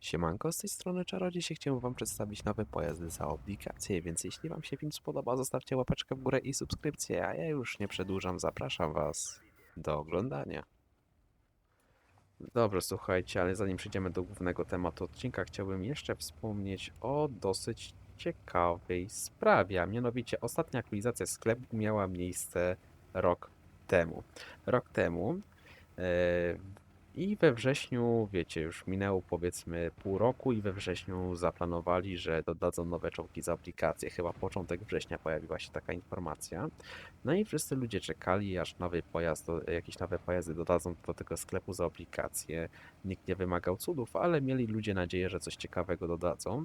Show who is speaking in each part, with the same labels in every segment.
Speaker 1: Siemanko, z tej strony Czarodziej się wam przedstawić nowe pojazdy za obligacje, więc jeśli wam się film spodoba, zostawcie łapeczkę w górę i subskrypcję, a ja już nie przedłużam, zapraszam was do oglądania. Dobrze, słuchajcie, ale zanim przejdziemy do głównego tematu odcinka, chciałbym jeszcze wspomnieć o dosyć ciekawej sprawie, a mianowicie ostatnia aktualizacja sklepu miała miejsce rok temu. Rok temu e, i we wrześniu, wiecie, już minęło powiedzmy pół roku i we wrześniu zaplanowali, że dodadzą nowe czołgi z aplikacji. Chyba początek września pojawiła się taka informacja. No i wszyscy ludzie czekali, aż nowy pojazd, jakieś nowe pojazdy dodadzą do tego sklepu za aplikację. Nikt nie wymagał cudów, ale mieli ludzie nadzieję, że coś ciekawego dodadzą.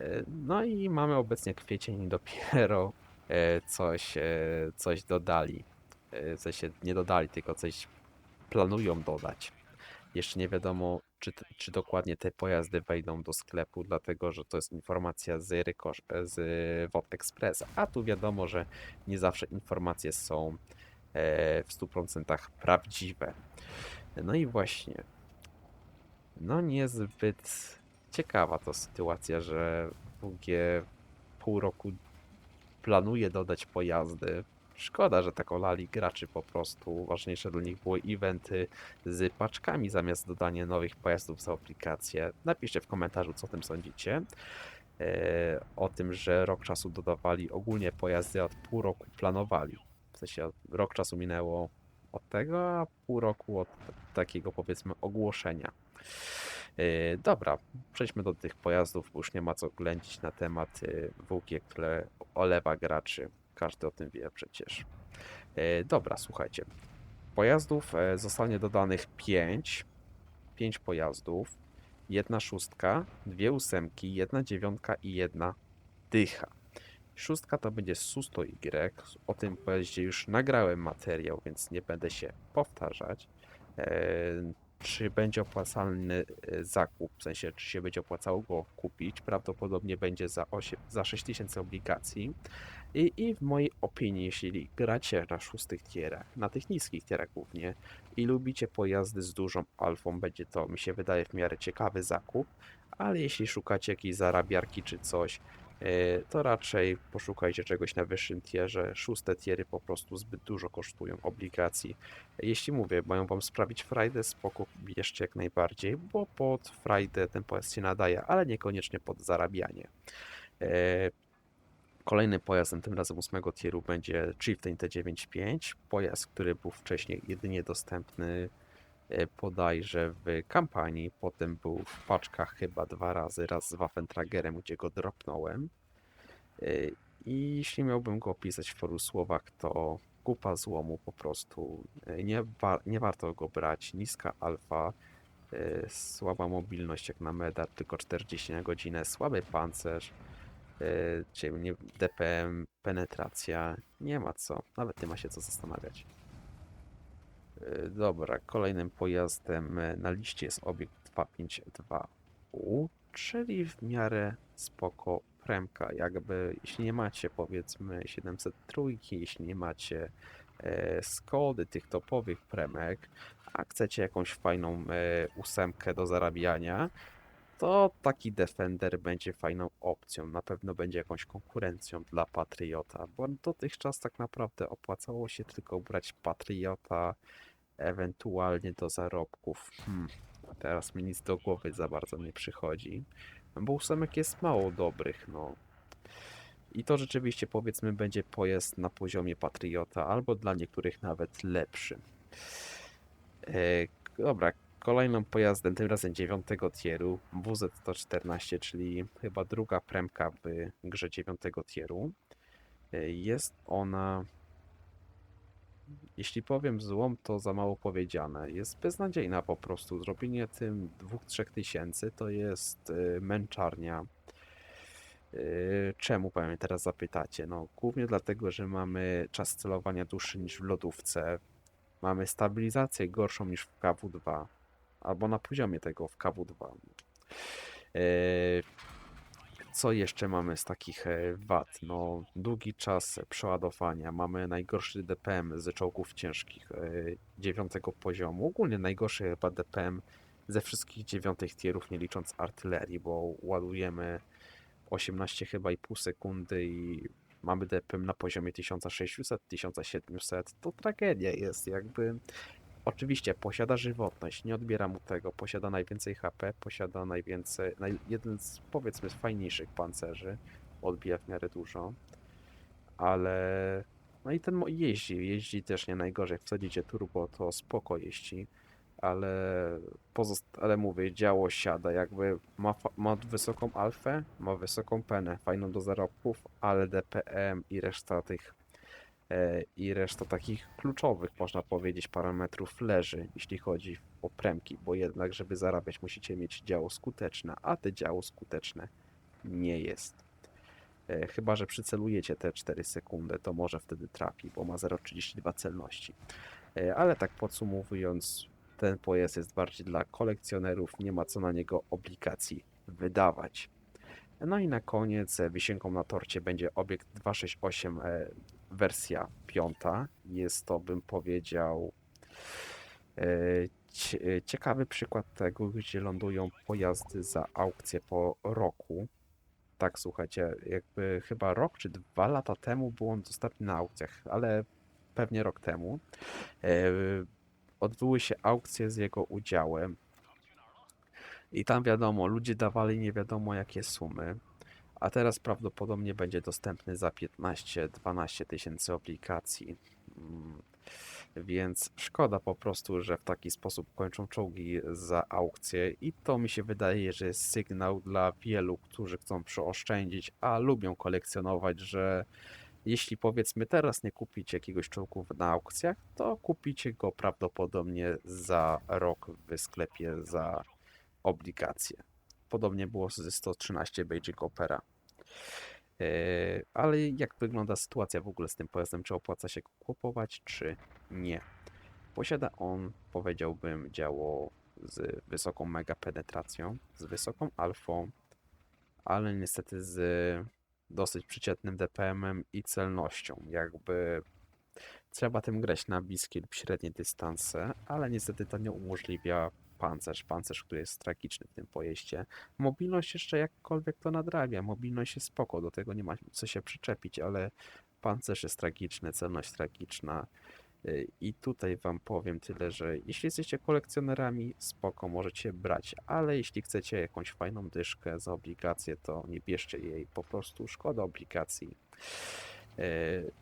Speaker 1: E, No i mamy obecnie kwiecień i dopiero e, coś, e, coś dodali. W sensie nie dodali, tylko coś planują dodać. Jeszcze nie wiadomo, czy, czy dokładnie te pojazdy wejdą do sklepu, dlatego że to jest informacja z, Rykosz, z WOT Express, a tu wiadomo, że nie zawsze informacje są e, w 100% prawdziwe. No i właśnie, no niezbyt ciekawa to sytuacja, że WG pół roku planuje dodać pojazdy. Szkoda, że tak olali graczy po prostu. Ważniejsze dla nich były eventy z paczkami zamiast dodania nowych pojazdów za aplikację. Napiszcie w komentarzu, co o tym sądzicie. E, o tym, że rok czasu dodawali ogólnie pojazdy, a od pół roku planowali. W sensie rok czasu minęło od tego, a pół roku od takiego powiedzmy ogłoszenia. E, Dobra, przejdźmy do tych pojazdów, bo już nie ma co ględzić na temat e, WG, które olewa graczy. Każdy o tym wie przecież. E, Dobra, słuchajcie. Pojazdów e, zostanie dodanych 5. 5 pojazdów. Jedna szóstka, dwie ósemki, jedna dziewiątka i jedna dycha. Szóstka to będzie Susto Y. O tym pojeździe już nagrałem materiał, więc nie będę się powtarzać. Czy będzie opłacalny e, zakup, w sensie czy się będzie opłacało go kupić, prawdopodobnie będzie za, 8, za 6000 obligacji. I, I w mojej opinii, jeśli gracie na szóstych tierach, na tych niskich tierach głównie, i lubicie pojazdy z dużą alfą, będzie to, mi się wydaje, w miarę ciekawy zakup, ale jeśli szukacie jakiejś zarabiarki czy coś, to raczej poszukajcie czegoś na wyższym tierze. Szóste tiery po prostu zbyt dużo kosztują obligacji. Jeśli mówię, mają wam sprawić frajdę, spoko, bierzcie jak najbardziej, bo pod frajdę ten pojazd się nadaje, ale niekoniecznie pod zarabianie. E, Kolejnym pojazdem, tym razem ósmego tieru, będzie Chieftain T95. Pojazd, który był wcześniej jedynie dostępny e, bodajże w kampanii, potem był w paczkach chyba dwa razy, raz z Waffentragerem, gdzie go dropnąłem. E, I jeśli miałbym go opisać w paru słowach, to kupa złomu po prostu. E, Nie, wa- nie warto go brać. Niska alfa, e, słaba mobilność jak na medar, tylko 40 na godzinę, słaby pancerz, e, czyli DPM, penetracja, nie ma co, nawet nie ma się co zastanawiać. E, Dobra, kolejnym pojazdem e, na liście jest obiekt 252U, czyli w miarę spoko premka, jakby jeśli nie macie powiedzmy 703, jeśli nie macie e, Skody, tych topowych premek, a chcecie jakąś fajną ósemkę do zarabiania, to taki Defender będzie fajną opcją. Na pewno będzie jakąś konkurencją dla Patriota, bo dotychczas tak naprawdę opłacało się tylko brać Patriota, ewentualnie do zarobków. Hmm, teraz mi nic do głowy za bardzo nie przychodzi, bo ósemek jest mało dobrych, no. I to rzeczywiście powiedzmy będzie pojazd na poziomie Patriota, albo dla niektórych nawet lepszy. E, dobra, kolejnym pojazdem, tym razem dziewiątego tieru, WZ-114, czyli chyba druga premka w grze dziewiątego tieru. E, Jest ona, jeśli powiem złą, to za mało powiedziane. Jest beznadziejna po prostu. Zrobienie tym 2-3 tysięcy to jest e, męczarnia. E, Czemu pewnie teraz zapytacie? No, głównie dlatego, że mamy czas celowania dłuższy niż w lodówce. Mamy stabilizację gorszą niż w KW2, albo na poziomie tego w KW2. E, Co jeszcze mamy z takich e, wad? No, długi czas przeładowania. Mamy najgorszy DPM z czołgów ciężkich e, dziewiątego poziomu. Ogólnie najgorszy chyba DPM ze wszystkich dziewiątych tierów, nie licząc artylerii, bo ładujemy 18 chyba i pół sekundy i mamy DPM na poziomie 1600-1700, to tragedia jest jakby. Oczywiście posiada żywotność, nie odbiera mu tego, posiada najwięcej HP, posiada najwięcej, naj, jeden z powiedzmy z fajniejszych pancerzy, odbija w miarę dużo, ale no i ten jeździ, jeździ też nie najgorzej, wsadzicie turbo to spoko jeździ, ale pozost- ale mówię, działo siada, jakby ma, ma wysoką alfę, ma wysoką penę, fajną do zarobków, ale DPM i reszta tych i reszta takich kluczowych, można powiedzieć, parametrów leży, jeśli chodzi o premki, bo jednak, żeby zarabiać, musicie mieć działo skuteczne, a te działo skuteczne nie jest. E, Chyba, że przycelujecie te 4 sekundy, to może wtedy trafi, bo ma 0,32 celności. E, Ale tak podsumowując, ten pojazd jest bardziej dla kolekcjonerów, nie ma co na niego obligacji wydawać. No i na koniec e, wisienką na torcie będzie obiekt 268 e, wersja piąta. Jest to, bym powiedział, e, e, ciekawy przykład tego, gdzie lądują pojazdy za aukcję po roku. Tak, słuchajcie, jakby chyba rok czy dwa lata temu był on dostępny na aukcjach, ale pewnie rok temu. E, Odbyły się aukcje z jego udziałem i tam wiadomo, ludzie dawali nie wiadomo jakie sumy, a teraz prawdopodobnie będzie dostępny za 15-12 tysięcy obligacji. Mm, Więc szkoda po prostu, że w taki sposób kończą czołgi za aukcję i to mi się wydaje, że jest sygnał dla wielu, którzy chcą przeoszczędzić, a lubią kolekcjonować, że jeśli powiedzmy teraz nie kupicie jakiegoś czołgu na aukcjach, to kupicie go prawdopodobnie za rok w sklepie za obligacje. Podobnie było ze 113 Beijing Opera. E, Ale jak wygląda sytuacja w ogóle z tym pojazdem? Czy opłaca się go kupować, czy nie? Posiada on, powiedziałbym, działo z wysoką mega penetracją, z wysoką alfą, ale niestety z dosyć przeciętnym DPM-em i celnością. Jakby trzeba tym grać na bliskie lub średnie dystanse, ale niestety to nie umożliwia pancerz. Pancerz, który jest tragiczny w tym pojeździe. Mobilność jeszcze jakkolwiek to nadrabia. Mobilność jest spoko, do tego nie ma co się przyczepić, ale pancerz jest tragiczny, celność tragiczna. Y, I tutaj wam powiem tyle, że jeśli jesteście kolekcjonerami, spoko, możecie brać, ale jeśli chcecie jakąś fajną dyszkę za obligację, to nie bierzcie jej, po prostu szkoda obligacji. Y,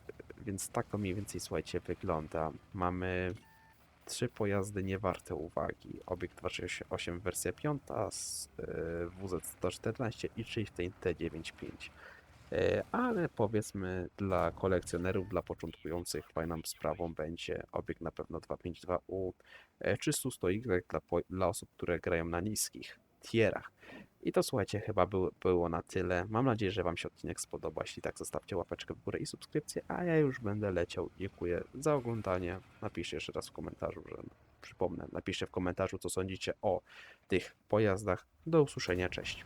Speaker 1: Więc tak to mniej więcej, słuchajcie, wygląda. Mamy trzy pojazdy niewarte uwagi. Obiekt 268 wersja 5 z y, WZ-114 i Chieftain T95. E, Ale powiedzmy dla kolekcjonerów, dla początkujących fajną sprawą będzie obiekt na pewno 252U e, czy 100Y dla, dla osób, które grają na niskich tierach. I to słuchajcie, chyba było, było na tyle. Mam nadzieję, że Wam się odcinek spodoba. Jeśli tak, zostawcie łapeczkę w górę i subskrypcję, a ja już będę leciał. Dziękuję za oglądanie. Napiszcie jeszcze raz w komentarzu, że przypomnę, napiszcie w komentarzu, co sądzicie o tych pojazdach. Do usłyszenia, cześć.